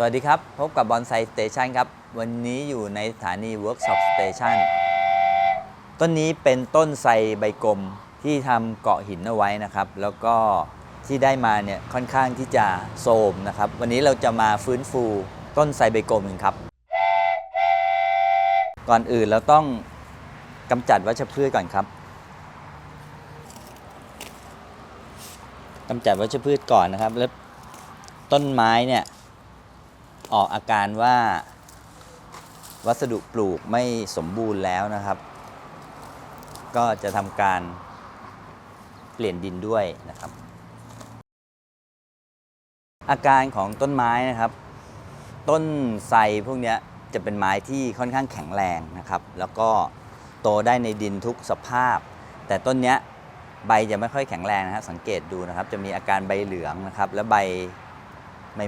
สวัสดีครับ พบกับบอนไซสเตชันครับ วันนี้อยู่ในสถานีเวิร์กช็อปสเตชันต้นนี้เป็นต้นไทรใบกลมที่ทำเกาะหินเอาไว้นะครับ แล้วก็ที่ได้มาเนี่ยค่อนข้างที่จะโทมนะครับ วันนี้เราจะมาฟื้นฟูต้นไทรใบกลมกันครับ ก่อนอื่นเราต้องกำจัดวัชพืชก่อนครับกำจัดวัชพืชก่อนนะครับแล้วต้นไม้เนี่ย ออกอาการว่าวัสดุปลูกไม่สมบูรณ์แล้วนะครับ ก็จะทำการเปลี่ยนดินด้วยนะครับ อาการของต้นไม้นะครับ ต้นไทรพวกเนี้ยจะเป็นไม้ที่ค่อนข้างแข็งแรงนะครับ แล้วก็โตได้ในดินทุกสภาพ แต่ต้นเนี้ยใบจะไม่ค่อยแข็งแรงนะครสังเกตดูนะครับ จะมีอาการใบเหลืองนะครับ แล้วใบ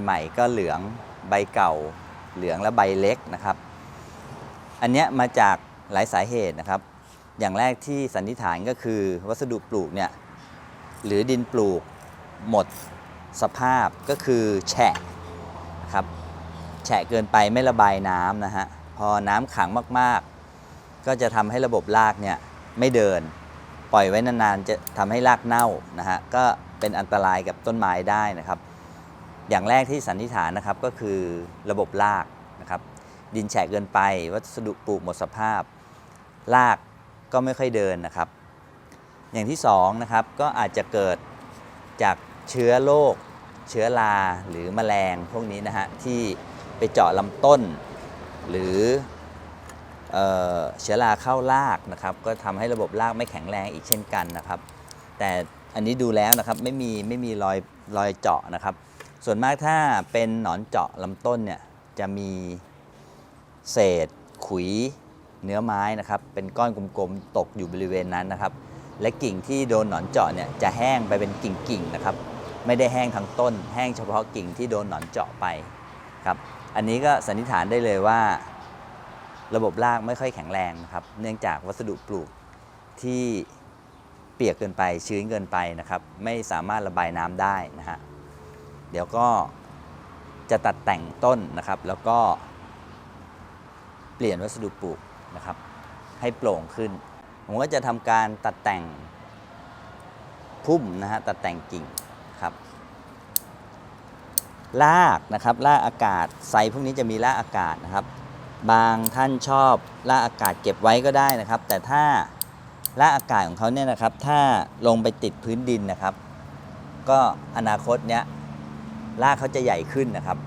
ใหม่ ๆ ก็เหลือง ใบเก่าเหลืองและใบเล็กนะครับ อันเนี้ยมาจากหลายสาเหตุนะครับ อย่างแรกที่สันนิษฐานก็คือวัสดุปลูกเนี่ยหรือดินปลูกหมดสภาพก็คือแฉะนะครับแฉะเกินไปไม่ระบายน้ำนะฮะพอน้ำขังมากๆ ก็จะทำให้ระบบรากเนี่ยไม่เดิน ปล่อยไว้นานๆจะทำให้รากเน่านะฮะก็เป็นอันตรายกับต้นไม้ได้นะครับ อย่างแรกที่สันนิษฐานนะครับก็คือระบบรากนะครับดินแฉะเกินไปวัสดุปลูกหมดสภาพรากก็ไม่ค่อยเดินนะครับ อย่างที่สองนะครับก็อาจจะเกิดจากเชื้อโรคเชื้อราหรือแมลงพวกนี้นะฮะที่ไปเจาะลำต้น หรือเออเชื้อราเข้ารากนะครับ ก็ทำให้ระบบรากไม่แข็งแรงอีกเช่นกันนะครับ แต่อันนี้ดูแล้วนะครับไม่มีไม่มีรอยรอยเจาะนะครับ ส่วนมากถ้าเป็นหนอนเจาะลำต้นเนี่ยจะมีเศษขุยเนื้อไม้นะครับเป็นก้อนกลมๆตกอยู่บริเวณนั้นนะครับ และกิ่งที่โดนหนอนเจาะเนี่ยจะแห้งไปเป็นกิ่งๆนะครับ ไม่ได้แห้งทั้งต้น แห้งเฉพาะกิ่งที่โดนหนอนเจาะไปครับอันนี้ก็สันนิษฐานได้เลยว่า ระบบรากไม่ค่อยแข็งแรงนะครับ เนื่องจากวัสดุปลูกที่เปียกเกินไปชื้นเกินไปนะครับ ไม่สามารถระบายน้ำได้นะฮะ เดี๋ยวก็จะตัดแต่งต้นนะครับ แล้วก็เปลี่ยนวัสดุปลูกนะครับ ให้โปร่งขึ้น ผมก็จะทำการตัดแต่งพุ่มนะฮะตัดแต่งกิ่งครับรากนะครับรากอากาศไซพวกนี้จะมีรากอากาศนะครับ บางท่านชอบรากอากาศเก็บไว้ก็ได้นะครับ แต่ถ้ารากอากาศของเขาเนี่ยนะครับ ถ้าลงไปติดพื้นดินนะครับ ก็อนาคตเนี้ย รากเขาจะใหญ่ขึ้นนะครับ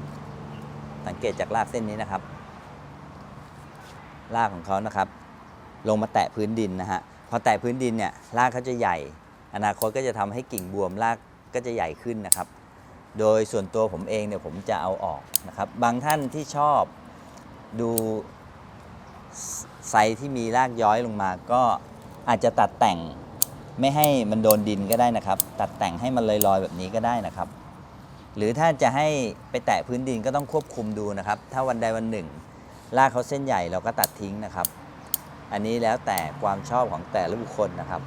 สังเกตจากรากเส้นนี้นะครับ รากของเขานะครับ ลงมาแตะพื้นดินนะฮะพอแตะพื้นดินเนี่ยรากเขาจะใหญ่ อนาคตก็จะทำให้กิ่งบวมรากก็จะใหญ่ขึ้นนะครับ โดยส่วนตัวผมเองเนี่ยผมจะเอาออกนะครับ บางท่านที่ชอบดูไซที่มีรากย้อยลงมา ก็อาจจะตัดแต่งไม่ให้มันโดนดินก็ได้นะครับ ตัดแต่งให้มันลอยๆแบบนี้ก็ได้นะครับ หรือถ้าจะให้ไปแตะพื้นดินก็ต้องควบคุมดูนะครับ ถ้าวันใดวันหนึ่งรากเขาเส้นใหญ่เราก็ตัดทิ้งนะครับ อันนี้แล้วแต่ความชอบของแต่ละบุคคลนะครับ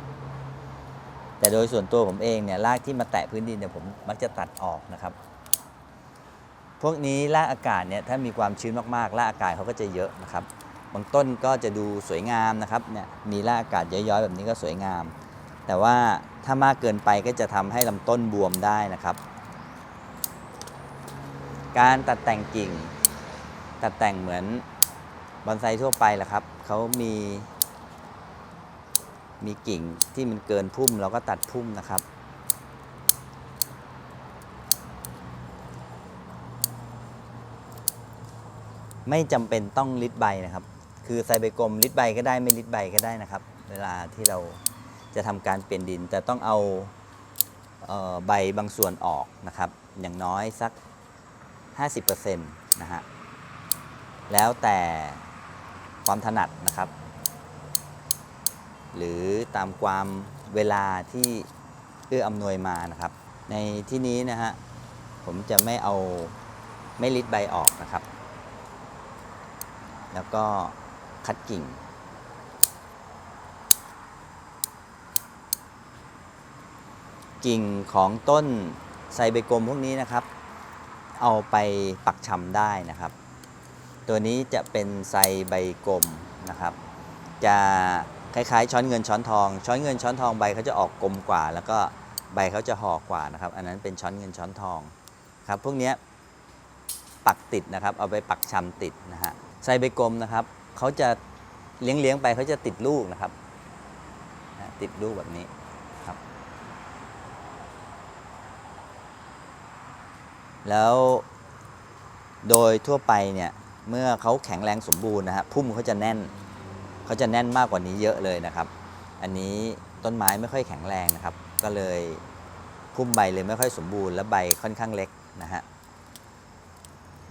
แต่โดยส่วนตัวผมเองเนี่ยรากที่มาแตะพื้นดินเนี่ยผมมักจะตัดออกนะครับ พวกนี้รากอากาศเนี่ยถ้ามีความชื้นมากๆรากอากาศเขาก็จะเยอะนะครับบางต้นก็จะดูสวยงามนะครับเนี่ยมีรากอากาศย้อยๆแบบนี้ก็สวยงาม แต่ว่าถ้ามากเกินไปก็จะทำให้ลำต้นบวมได้นะครับ การตัดแต่งกิ่ง ตัดแต่งเหมือนบอนไซทั่วไปแหละครับ เขามี มีกิ่งที่มันเกินพุ่มเราก็ตัดพุ่มนะครับ ไม่จำเป็นต้องลิดใบนะครับ คือใส่ใบกลมลิดใบก็ได้ไม่ลิดใบก็ได้นะครับ เวลาที่เราจะทำการเปลี่ยนดินแต่ต้องเอาเออใบบางส่วนออกนะครับ อย่างน้อยสัก 50%นะฮะ แล้วแต่ความถนัดนะครับ หรือตามความเวลาที่เอื้ออำนวยมานะครับ ในที่นี้นะฮะ ผมจะไม่เอาไม่ลิดใบออกนะครับ แล้วก็คัดกิ่งกิ่งของต้นไซเบกลมพวกนี้นะครับ เอาไปปักชำได้นะครับ ตัวนี้จะเป็นไซใบกลมนะครับ จะคล้ายๆ ช้อนเงินช้อนทอง ช้อนเงินช้อนทองใบเขาจะออกกลมกว่า แล้วก็ใบเขาจะห่อกว่านะครับ อันนั้นเป็นช้อนเงินช้อนทองครับพวกเนี้ยปักติดนะครับ เอาไปปักชำติดนะฮะไซใบกลมนะครับเขาจะเลี้ยงเลี้ยงๆไปเขาจะติดลูกนะครับ ติดลูกแบบนี้ครับ แล้วโดยทั่วไปเนี่ยเมื่อเขาแข็งแรงสมบูรณ์นะฮะพุ่มเขาจะแน่นเขาจะแน่นมากกว่านี้เยอะเลยนะครับ อันนี้ต้นไม้ไม่ค่อยแข็งแรงนะครับ ก็เลยพุ่มใบเลยไม่ค่อยสมบูรณ์และใบค่อนข้างเล็กนะฮะ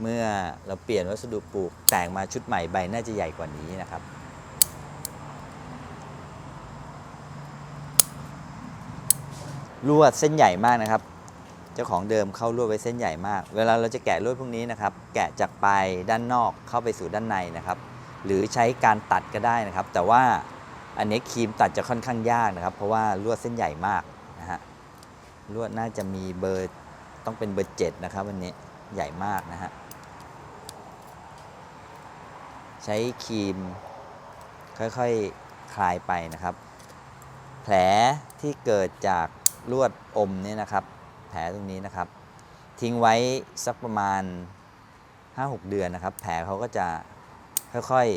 เมื่อเราเปลี่ยนวัสดุปลูกแต่งมาชุดใหม่ใบน่าจะใหญ่กว่านี้นะครับ ลวดเส้นใหญ่มากนะครับ เจ้าของเดิมเข้าลวดไว้เส้นใหญ่มาก เวลาเราจะแกะลวดพวกนี้นะครับ แกะจากปลายด้านนอกเข้าไปสู่ด้านในนะครับ หรือใช้การตัดก็ได้นะครับ แต่ว่าอันนี้ครีมตัดจะค่อนข้างยากนะครับ เพราะว่าลวดเส้นใหญ่มากนะฮะ ลวดน่าจะมีเบอร์ต้องเป็นเบอร์เจ็ดนะครับวันนี้ใหญ่มากนะฮะ ใช้ครีมค่อยๆคลายไปนะครับ แผลที่เกิดจากลวดอมเนี่ยนะครับ ลตรงนี้นะครับ ทิ้งไว้สักประมาณ 5-6 เดือนนะครับ แผลเขาก็จะค่อย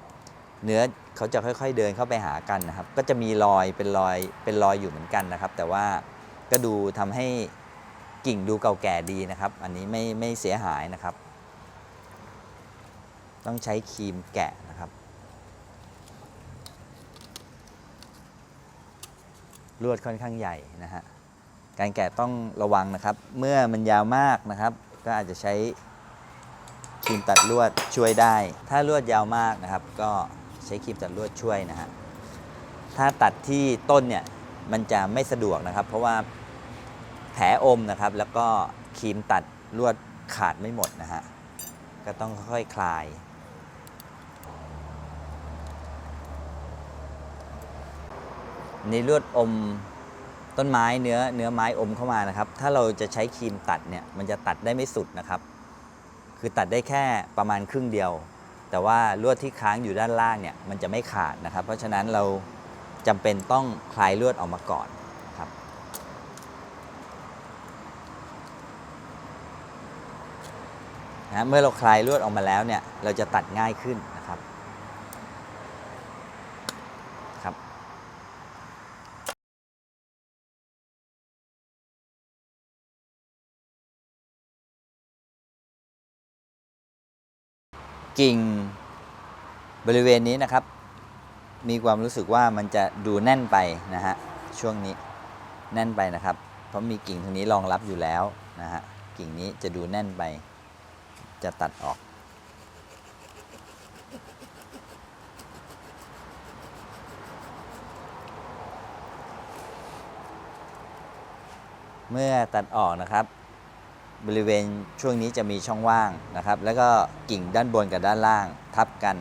ๆ เนื้อเขาจะค่อยๆเดินเข้าไปหากันนะครับ ก็จะมีรอยเป็นรอยเป็นรอยอยู่เหมือนกันนะครับ แต่ว่าก็ดูทำให้กิ่งดูเก่าแก่ดีนะครับ อันนี้ไม่ไม่เสียหายนะครับ ต้องใช้ครีมแกะนะครับ ลวดค่อนข้างใหญ่นะฮะ การแกะต้องระวังนะครับ เมื่อมันยาวมากนะครับ ก็อาจจะใช้ครีมตัดลวดช่วยได้ ถ้าลวดยาวมากนะครับ ก็ใช้ครีมตัดลวดช่วยนะฮะถ้าตัดที่ต้นเนี่ยมันจะไม่สะดวกนะครับ เพราะว่าแผลอมนะครับ แล้วก็ครีมตัดลวดขาดไม่หมดนะฮะก็ต้องค่อยๆคลายในลวดอม ต้นไม้เนื้อเนื้อไม้อมเข้ามานะครับ ถ้าเราจะใช้ครีมตัดเนี่ยมันจะตัดได้ไม่สุดนะครับ คือตัดได้แค่ประมาณครึ่งเดียว แต่ว่าลวดที่ค้างอยู่ด้านล่างเนี่ยมันจะไม่ขาดนะครับ เพราะฉะนั้นเราจำเป็นต้องคลายลวดออกมาก่อนครับ นะเมื่อเราคลายลวดออกมาแล้วเนี่ยเราจะตัดง่ายขึ้นนะครับครับ กิ่งบริเวณนี้นะครับ มีความรู้สึกว่ามันจะดูแน่นไปนะฮะช่วงนี้แน่นไปนะครับ เพราะมีกิ่งตรงนี้รองรับอยู่แล้วนะฮะกิ่งนี้จะดูแน่นไป จะตัดออก เมื่อตัดออกนะครับ บริเวณช่วงนี้จะมีช่องว่างนะครับ แล้วก็กิ่งด้านบนกับด้านล่างทับกัน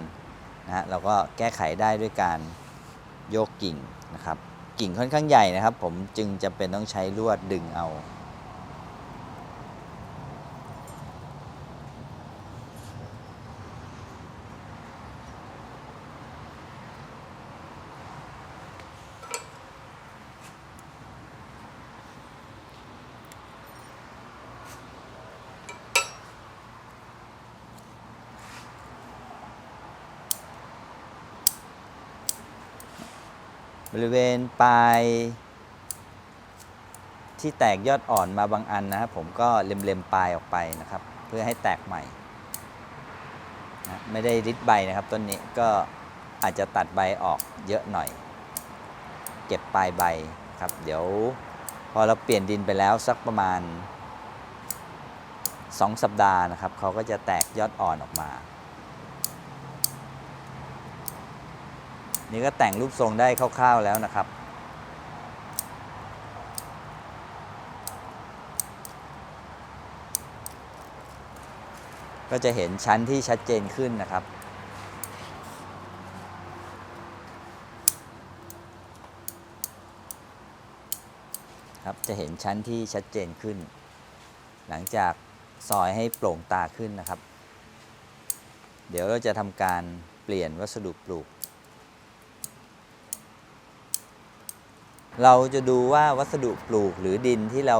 นะฮะเราก็แก้ไขได้ด้วยการโยกกิ่งนะครับ กิ่งค่อนข้างใหญ่นะครับ ผมจึงจำเป็นต้องใช้ลวดดึงเอา บริเวณปลายที่แตกยอดอ่อนมาบางอันนะครับผมก็เล็มๆปลายออกไปนะครับ เพื่อให้แตกใหม่นะไม่ได้ริดใบนะครับต้นนี้ก็อาจจะตัดใบออกเยอะหน่อย เก็บปลายใบครับ เดี๋ยวพอเราเปลี่ยนดินไปแล้วสักประมาณ 2 สัปดาห์นะครับเขาก็จะแตกยอดอ่อนออกมา นี่ก็แต่งรูปทรงได้คร่าวๆแล้วนะครับ ก็จะเห็นชั้นที่ชัดเจนขึ้นนะครับครับจะเห็นชั้นที่ชัดเจนขึ้น หลังจากซอยให้โปร่งตาขึ้นนะครับ เดี๋ยวเราจะทำการเปลี่ยนวัสดุปลูก เราจะดูว่าวัสดุปลูกหรือดินที่เรา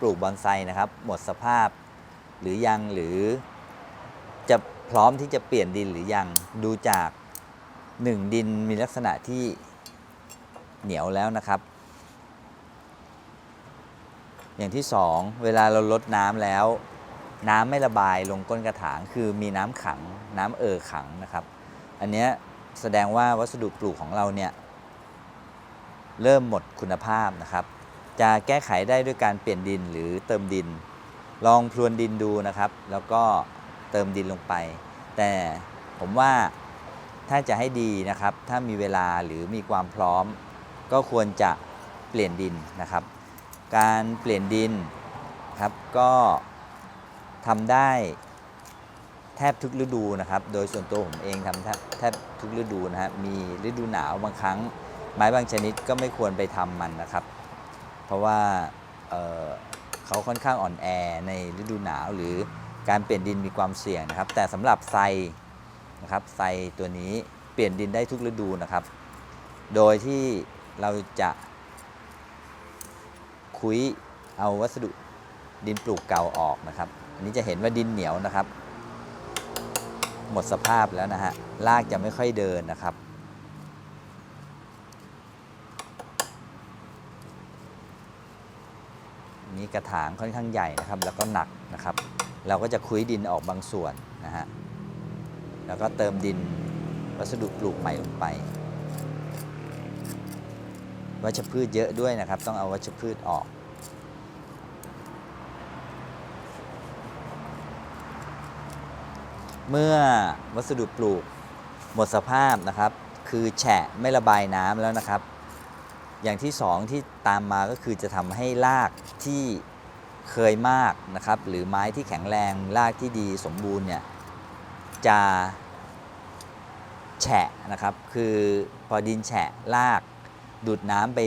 ปลูกบอนไซนะครับ หมดสภาพ หรือยังหรือจะพร้อมที่จะเปลี่ยนดินหรือยังดูจากหนึ่งดินมีลักษณะที่เหนียวแล้วนะครับ อย่างที่สองเวลาเราลดน้ำแล้ว น้ำไม่ระบายลงก้นกระถาง คือมีน้ำขังน้ำเอ่อขังนะครับ อันเนี้ยแสดงว่าวัสดุปลูกของเราเนี่ย เริ่มหมดคุณภาพนะครับ จะแก้ไขได้ด้วยการเปลี่ยนดินหรือเติมดิน ลองพรวนดินดูนะครับ แล้วก็เติมดินลงไป แต่ผมว่าถ้าจะให้ดีนะครับ ถ้ามีเวลาหรือมีความพร้อม ก็ควรจะเปลี่ยนดินนะครับ การเปลี่ยนดินครับก็ทำได้แทบทุกฤดูนะครับ โดยส่วนตัวผมเองทำแทบแทบทุกฤดูนะฮะ มีฤดูหนาวบางครั้ง ไม้บางชนิดก็ไม่ควรไปทำมันนะครับ เพราะว่าเเขาค่อนข้างอ่อนแอในฤดูหนาวหรือการเปลี่ยนดินมีความเสี่ยงนะครับ แต่สำหรับไซนะครับไซตัวนี้เปลี่ยนดินได้ทุกฤดูนะครับ โดยที่เราจะคุยเอาวัสดุดินปลูกเก่าออกนะครับ อันนี้จะเห็นว่าดินเหนียวนะครับ หมดสภาพแล้วนะฮะรากจะไม่ค่อยเดินนะครับ กระถางค่อนข้างใหญ่นะครับ แล้วก็หนักนะครับ เราก็จะคุ้ยดินออกบางส่วนนะฮะแล้วก็เติมดินวัสดุปลูกใหม่ลงไปวัชพืชเยอะด้วยนะครับ ต้องเอาวัชพืชออก เมื่อวัสดุปลูกหมดสภาพนะครับ คือแฉะไม่ระบายน้ำแล้วนะครับ อย่างที่สองที่ตามมาก็คือจะทำให้รากที่เคยมากนะครับ หรือไม้ที่แข็งแรงรากที่ดีสมบูรณ์เนี่ยจะแฉะนะครับ คือพอดินแฉะรากดูดน้ำไป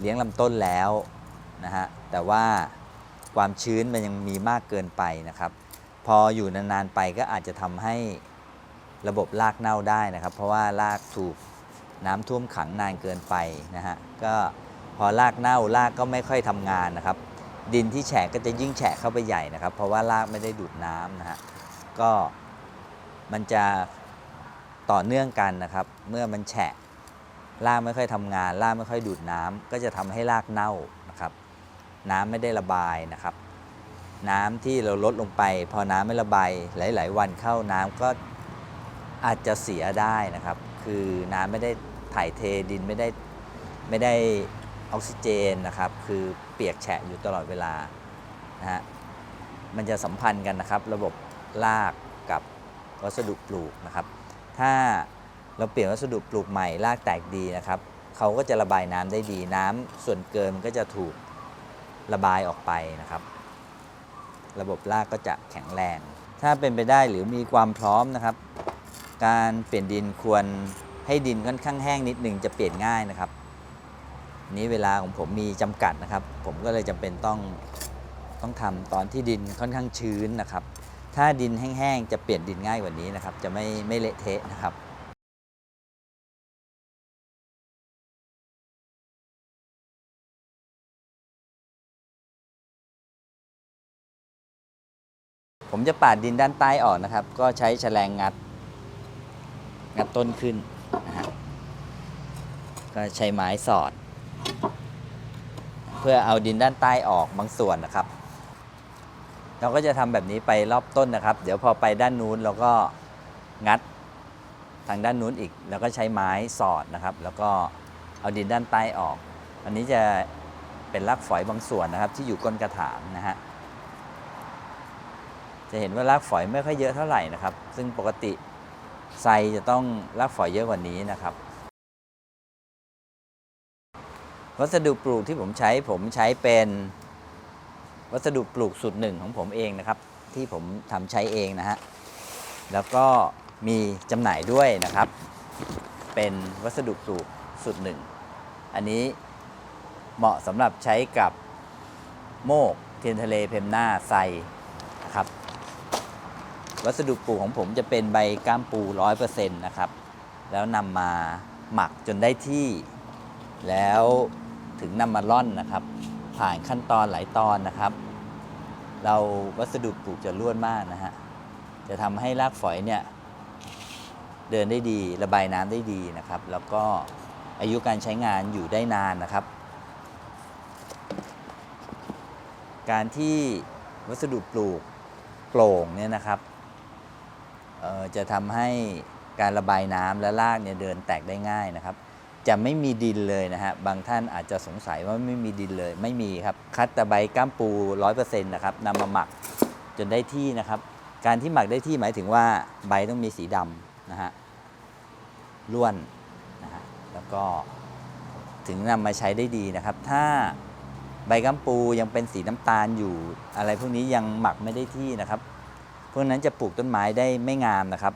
เลี้ยงลำต้นแล้วนะฮะแต่ว่าความชื้นมันยังมีมากเกินไปนะครับ พออยู่นานๆไปก็อาจจะทำให้ระบบรากเน่าได้นะครับ เพราะว่ารากถูก น้ำท่วมขังนานเกินไปนะฮะก็พอรากเน่ารากก็ไม่ค่อยทำงานนะครับ ดินที่แฉะก็จะยิ่งแฉะเข้าไปใหญ่นะครับ เพราะว่ารากไม่ได้ดูดน้ำนะฮะก็มันจะต่อเนื่องกันนะครับ เมื่อมันแฉะรากไม่ค่อยทำงานรากไม่ค่อยดูดน้ำก็จะทำให้รากเน่านะครับ น้ำไม่ได้ระบายนะครับ น้ำที่เราลดลงไป พอน้ำไม่ระบายหลาย ๆ วันเข้าน้ำก็อาจจะเสียได้นะครับ คือน้ำไม่ได้ ถ่ายเทดินไม่ได้ไม่ได้ออกซิเจนนะครับ คือเปียกแฉะอยู่ตลอดเวลานะฮะมันจะสัมพันธ์กันนะครับ ระบบรากกับวัสดุปลูกนะครับ ถ้าเราเปลี่ยนวัสดุปลูกใหม่รากแตกดีนะครับเขาก็จะระบายน้ำได้ดีน้ำส่วนเกินมันก็จะถูกระบายออกไปนะครับ ระบบรากก็จะแข็งแรง ถ้าเป็นไปได้หรือมีความพร้อมนะครับ การเปลี่ยนดินควร ให้ดินค่อนข้างแห้งนิดหนึ่งจะเปลี่ยนง่ายนะครับนี้เวลาของผมมีจำกัดนะครับ ผมก็เลยจำเป็นต้องต้องทำตอนที่ดินค่อนข้างชื้นนะครับ ถ้าดินแห้งๆจะเปลี่ยนดินง่ายกว่านี้นะครับ จะไม่ไม่เละเทะนะครับผมจะปาดดินด้านใต้ออกนะครับ ก็ใช้แฉลงงัด งัดต้นขึ้น นะฮะก็ใช้ไม้สอด เพื่อเอาดินด้านใต้ออกบางส่วนนะครับ เราก็จะทำแบบนี้ไปรอบต้นนะครับ เดี๋ยวพอไปด้านนู้นเราก็งัดทางด้านนู้นอีก แล้วก็ใช้ไม้สอดนะครับ แล้วก็เอาดินด้านใต้ออก อันนี้จะเป็นรากฝอยบางส่วนนะครับที่อยู่ก้นกระถางนะฮะจะเห็นว่ารากฝอยไม่ค่อยเยอะเท่าไหร่นะครับ ซึ่งปกติ ไซจะต้องรากฝอยเยอะกว่านี้นะครับ วัสดุปลูกที่ผมใช้ผมใช้เป็นวัสดุปลูกสูตรหนึ่งของผมเองนะครับ ที่ผมทำใช้เองนะฮะแล้วก็มีจำหน่ายด้วยนะครับ เป็นวัสดุปลูกสูตรหนึ่งอันนี้เหมาะสำหรับใช้กับโมกเทียนทะเลเพมหน้าไซนะครับ วัสดุปลูกของผมจะเป็นใบก้ามปูร้อยเปอร์เซ็นต์นะครับ แล้วนำมาหมักจนได้ที่ แล้วถึงนำมาล่อนนะครับ ผ่านขั้นตอนหลายตอนนะครับ เราวัสดุปลูกจะล้วนมากนะฮะ จะทำให้รากฝอยเนี่ยเดินได้ดีระบายน้ำได้ดีนะครับ แล้วก็อายุการใช้งานอยู่ได้นานนะครับ การที่วัสดุปลูกโปร่งเนี่ยนะครับ จะทำให้การระบายน้ำและรากเนี่ยเดินแตกได้ง่ายนะครับ จะไม่มีดินเลยนะฮะบางท่านอาจจะสงสัยว่าไม่มีดินเลยไม่มีครับคัดแต่ใบก้ามปู100%นะครับนำมาหมักจนได้ที่นะครับ การที่หมักได้ที่หมายถึงว่าใบต้องมีสีดำนะฮะล้วนนะฮะแล้วก็ถึงนำมาใช้ได้ดีนะครับ ถ้าใบกัมปูยังเป็นสีน้ำตาลอยู่ อะไรพวกนี้ยังหมักไม่ได้ที่นะครับ พวกนั้นจะปลูกต้นไม้ได้ไม่งามนะครับ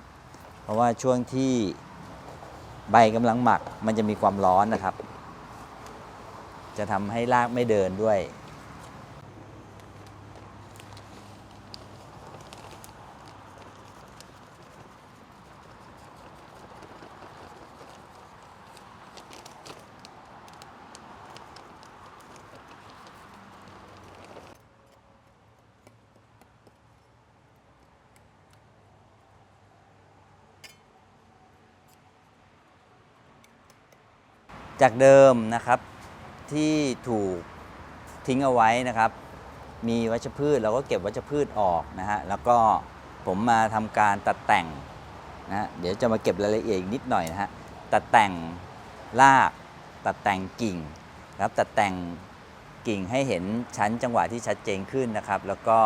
เพราะว่าช่วงที่ใบกำลังหมักมันจะมีความร้อนนะครับ จะทำให้รากไม่เดินด้วย จากเดิมนะครับที่ถูกทิ้งเอาไว้นะครับ มีวัชพืชเราก็เก็บวัชพืชออกนะฮะแล้วก็ผมมาทำการตัดแต่งนะฮะเดี๋ยวจะมาเก็บรายละเอียดนิดหน่อยนะฮะตัดแต่งรากตัดแต่งกิ่งครับตัดแต่งกิ่งให้เห็นชั้นจังหวะที่ชัดเจนขึ้นนะครับ แล้วก็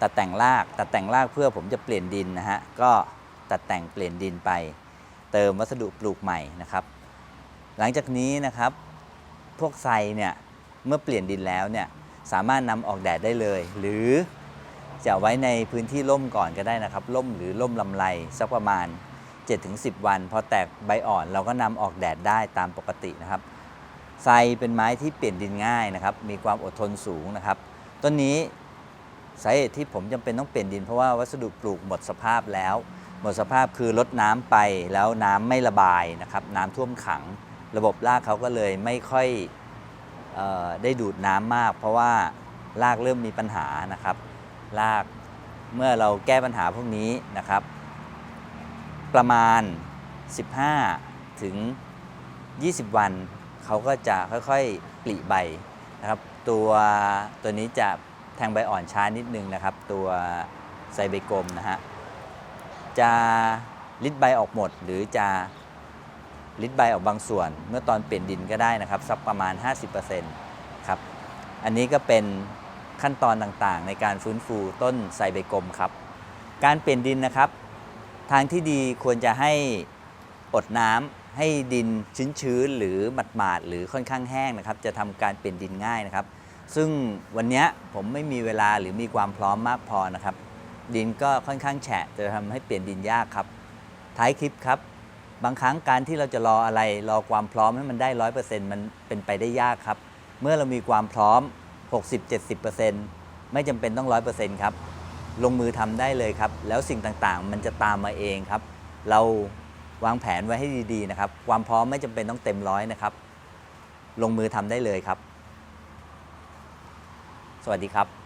ตัดแต่งรากตัดแต่งรากเพื่อผมจะเปลี่ยนดินนะฮะก็ตัดแต่งเปลี่ยนดินไป เติมวัสดุปลูกใหม่นะครับ หลังจากนี้นะครับ พวกไซเนี่ยเมื่อเปลี่ยนดินแล้วเนี่ยสามารถนำออกแดดได้เลย หรือจะไว้ในพื้นที่ร่มก่อนก็ได้นะครับร่มหรือร่มลำไรสักประมาณ 7-10 วัน พอแตกใบอ่อนเราก็นำออกแดดได้ตามปกตินะครับไซเป็นไม้ที่เปลี่ยนดินง่ายนะครับ มีความอดทนสูงนะครับ ต้นนี้สาเหตุที่ผมจำเป็นต้องเปลี่ยนดิน เพราะว่าวัสดุปลูกหมดสภาพแล้ว หมดสภาพคือลดน้ำไปแล้วน้ำไม่ระบายนะครับ น้ำท่วมขัง ระบบรากเขาก็เลยไม่ค่อยออได้ดูดน้ำมาก เพราะว่ารากเริ่มมีปัญหานะครับ รากเมื่อเราแก้ปัญหาพวกนี้นะครับ ประมาณ 15 ถึง 20 วัน เขาก็จะค่อยๆปลิใบนะครับ ตัวตัวนี้จะแทงใบอ่อนช้านิดนึงนะครับ ตัวไซเบกลมนะฮะจะลิดใบออกหมดหรือจะ ลิดใบออกบางส่วน เมื่อตอนเปลี่ยนดินก็ได้นะครับสักประมาณ 50%ครับอันนี้ก็เป็นขั้นตอนต่างๆ ในการฟื้นฟูต้นไซเบกลมครับ การเปลี่ยนดินนะครับ ทางที่ดีควรจะให้อดน้ำให้ดินชื้นๆหรือหมาดๆหรือค่อนข้างแห้งนะครับ จะทำการเปลี่ยนดินง่ายนะครับ ซึ่งวันนี้ผมไม่มีเวลาหรือมีความพร้อมมากพอนะครับ ดินก็ค่อนข้างแฉะจะทำให้เปลี่ยนดินยากครับ ท้ายคลิปครับ บางครั้งการที่เราจะรออะไร รอความพร้อมให้มันได้ร้อยเปอร์เซ็นต์มันเป็นไปได้ยากครับ เมื่อเรามีความพร้อม 60-70%ไม่จำเป็นต้องร้อยเปอร์เซ็นต์ครับ ลงมือทำได้เลยครับ แล้วสิ่งต่างๆ มันจะตามมาเองครับ เราวางแผนไว้ให้ดีๆนะครับ ความพร้อมไม่จำเป็นต้องเต็มร้อยนะครับ ลงมือทำได้เลยครับ สวัสดีครับ